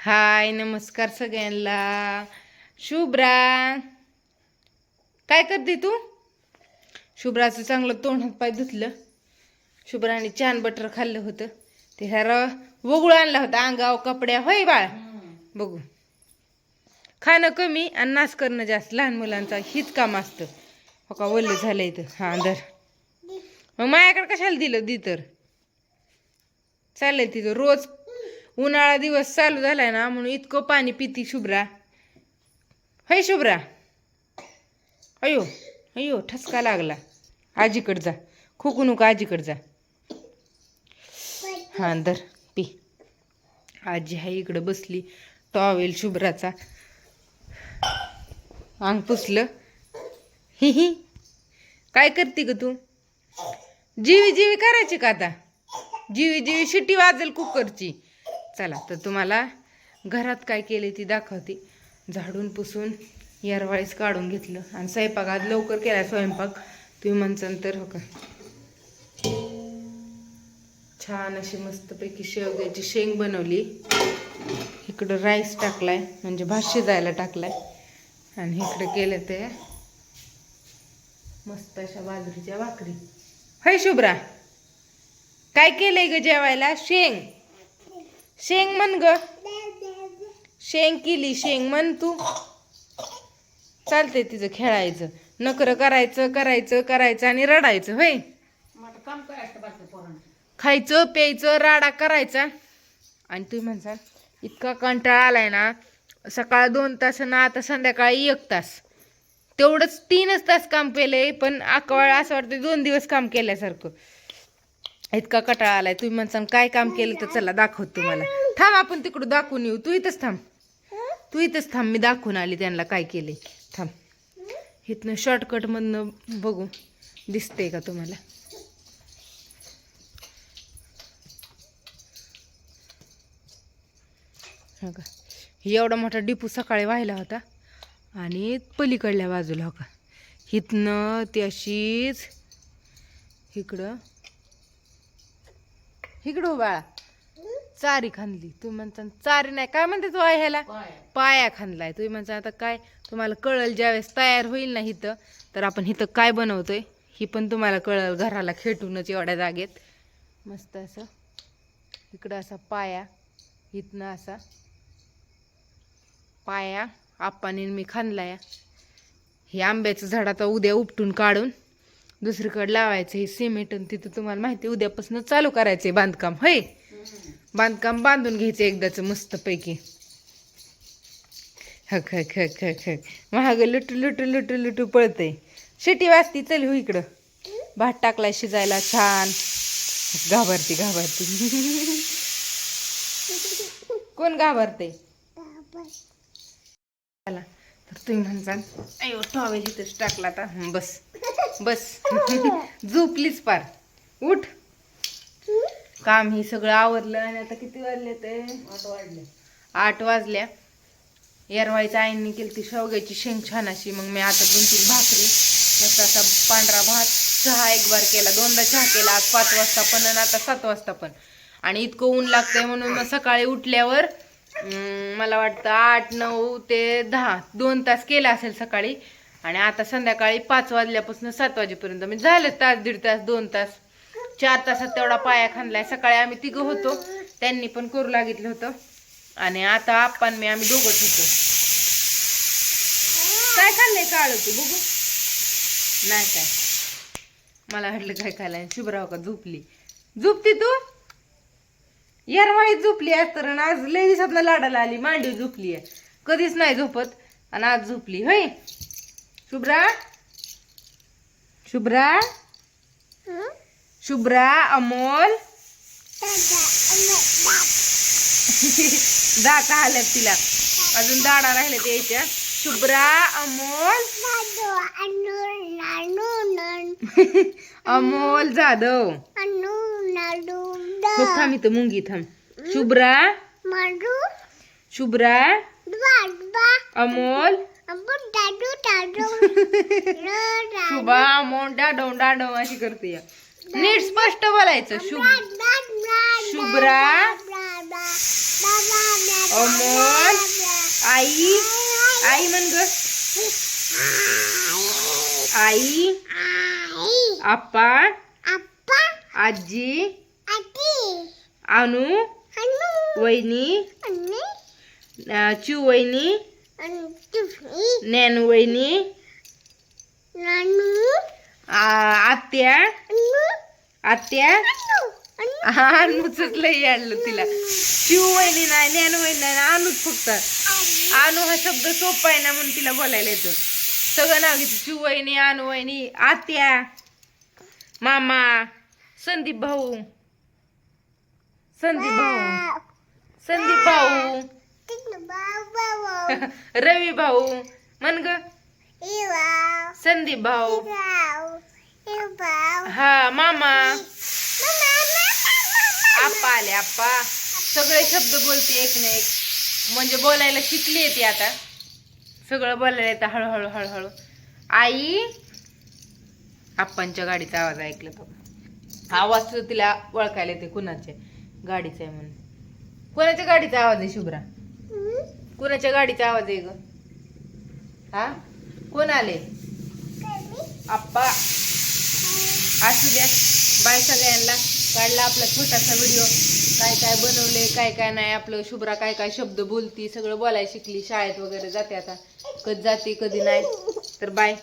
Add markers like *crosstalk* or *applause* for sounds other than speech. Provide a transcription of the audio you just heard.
हाय नमस्कार सगळ्यांना. शुभ्रा. काय करते तू? शुभ्राचं चांगलं तोंड पाय धुतलं. शुभ्राने छान बटर खाल्लं होतं. ते ह्या वगळू आणला होता अंगाव कपड्या. होय बाळ? बघू. खाणं कमी आणि नाश करणं जास्त. लहान मुलांचा हीच काम असतं. हो का ओल्ले झालं इथं. हां दर मग माझ्याकडे कशाला दिलं दी तर? चाललंय तिथं रोज उन्हाळा दिवस चालू झालाय ना म्हणून इतकं पाणी पिती शुभ्रा. हय शुभ्रा? अयो अयो ठसका लागला. आजीकडे जा. खोकू नको आजीकडे जा. हां दर पी. आजी हाय इकडं बसली. टॉवेल शुभ्राचा. अंग पुसलं. हि हि. काय करते ग तू? जीवी जीवी करायची का आता? जीवी जीवी शिट्टी वाजेल कुकरची. चला तर तुम्हाला घरात काय केले ती दाखवते. झाडून पुसून यारवाळीच काढून घेतलं. आणि स्वयंपाक आज लवकर केला स्वयंपाक. तुम्ही म्हणसान तर हो का? छान अशी मस्तपैकी शेवग्याची शेंग बनवली. इकडं राईस टाकलाय म्हणजे भात शिजायला टाकलाय. आणि इकडं केलं ते मस्त अशा बाजरीच्या भाकरी. हय शुभ्रा. काय केलंय ग जेवायला? शेंग. शेंग म्हण ग. शेंग केली शेंग म्हण तू. चालतंय तिचं खेळायचं. नकर करायचं करायचं करायचं आणि रडायचं होय? खायचं प्यायचं राडा करायचा. आणि तुम्ही म्हणसाल इतका कंटाळा आलाय ना सकाळ दोन तास ना आता संध्याकाळी एक तास. तेवढंच तीनच तास काम केलंय पण अकवाळ असं वाटतं दोन दिवस काम केल्यासारखं. इतका कटाळा आलाय. तुम्ही म्हणसान काय काम केलं तर चला दाखवत तुम्हाला. थांब आपण तिकडं दाखवून येऊ. तू इथंच थांब. तू इथंच थांब. मी दाखवून आली त्यांना काय केले थांब. इथनं शॉर्टकटमधनं बघू. दिसते का तुम्हाला? हो का? एवढा मोठा डिपू सकाळी व्हायला होता आणि पलीकडल्या बाजूला हो का इथनं ती अशीच इकडं इकडं बाळा चारी खांदली. तुम्ही म्हणता चारी नाही. काय म्हणते तू आहे ह्याला? पाया. खांदलाय. तुम्ही म्हणता आता काय? तुम्हाला कळल ज्यावेळेस तयार होईल ना इथं तर आपण इथं काय बनवतोय? ही पण तुम्हाला कळल घराला खेटूनच एवढ्या जागेत. मस्त असं. इकडं असा पाया. इथनं असा. पाया. आप्पाने मी खांदलाय. हे आंब्याचं झाड आता उद्या उपटून काढून दुसरीकडे लावायचं हे सिमेंट आणि तिथं तुम्हाला माहिती उद्यापासून चालू करायचंय बांधकाम होय? बांधकाम बांधून घ्यायचं एकदाच मस्तपैकी. हक हक हक हक हक. महाग लुटू लुटू लुटू लुटू पळतय. शिटी वाजती चल हो इकडं. भात टाकलाय शिजायला छान. घाबरती घाबरती. कोण घाबरते? तर तुम्ही म्हणसाल अयो टॉवेल इथंच टाकला आता. बस. बस. झोपलीच पार. उठ. काम ही सगळं आवरलं आणि आता किती वाजले ते? आठ वाजले. आठ वाजल्या. येरवाळीच्या आईंनी केली ती शेवग्याची शेंग छान अशी मग मी आता दोन तीन भाकरी मस्त असा पांढरा भात चहा एक बार केला दोनदा चहा केला. आज पाच वाजता पण आणि आता सात वाजता पण. आणि इतकं ऊन लागतंय म्हणून मग सकाळी उठल्यावर मला वाटतं आठ नऊ ते दहा दोन तास केला असेल सकाळी. आणि आता संध्याकाळी पाच वाजल्यापासून सात वाजेपर्यंत. म्हणजे झालं तास दीड तास दोन तास. चार तासात तेवढा पाया खांदलाय. सकाळी आम्ही तिघं होतो. त्यांनी पण करू लागितलं होतं. आणि आता आपण मी आम्ही दोघंच होतो काय खाल्लंय काळ तू? बघू. नाही काय. मला वाटलं काय खायला शुभराव का झोपली? झोपती तू? यारवाळीत झोपली आज तर आज लय दिवसात लाडाला आली. मांडी झोपली आहे कधीच नाही झोपत. आणि आज झोपली. होय? शुभ्रा? शुभ्रा? शुभ्रा अमोल? *laughs* दाता आल्यात तिला. अजून दाडा राहिले ते याच्या शुभ्रा अमोल? *laughs* अमोल जाधव. हो थांब इथं मुंगी थांब. शुभ्रा? शुभ्रा? अमोल? *laughs* शुभा अमोल डाडव डाडव अशी करते या. नीट स्पष्ट बोलायचं शुभ. शुभ्रा. अमोल आई. आई म्हण ग. आई. आप्पा. आजी अनु. वहिनी. अं, चिऊ वहिनी. नॅनू वहिनी आ- आत्या आत्या हा अनुच लई आणलं तिला शिव वहिनी नाही ज्ञान वहिनी नाही अनुच फक्त अनु हा शब्द सोपा आहे ना म्हणून तिला बोलायला येतो सगळं नाव घेतो शिव वहिनी अनु वहिनी आत्या मामा संदीप भाऊ संदीप भाऊ संदीप भाऊ *laughs* रवी भाऊ म्हण ग. संदीप भाऊ. हा मामा. आप्पा आले आप्पा सगळे शब्द बोलते एक ना एक म्हणजे बोलायला शिकली येते आता. सगळं बोलायला येतं हळूहळू हळूहळू. आई आप्पांच्या गाडीचा आवाज ऐकला बघा आवाज तिला ओळखायला येते कुणाच्या गाडीचा आहे म्हणून. कोणाच्या गाडीचा आवाज आहे शुभ्रा? कुणाच्या गाडीचा आवाज आहे ग? हा? कोण आले? आप्पा. असू द्या. बाय सगळ्यांना. काढला आपला छोटासा व्हिडिओ काय काय बनवले काय काय नाही आपलं शुभ्रा काय काय शब्द बोलती सगळं बोलायला शिकली शाळेत वगैरे जाते आता. कधी जाते कधी नाही. तर बाय.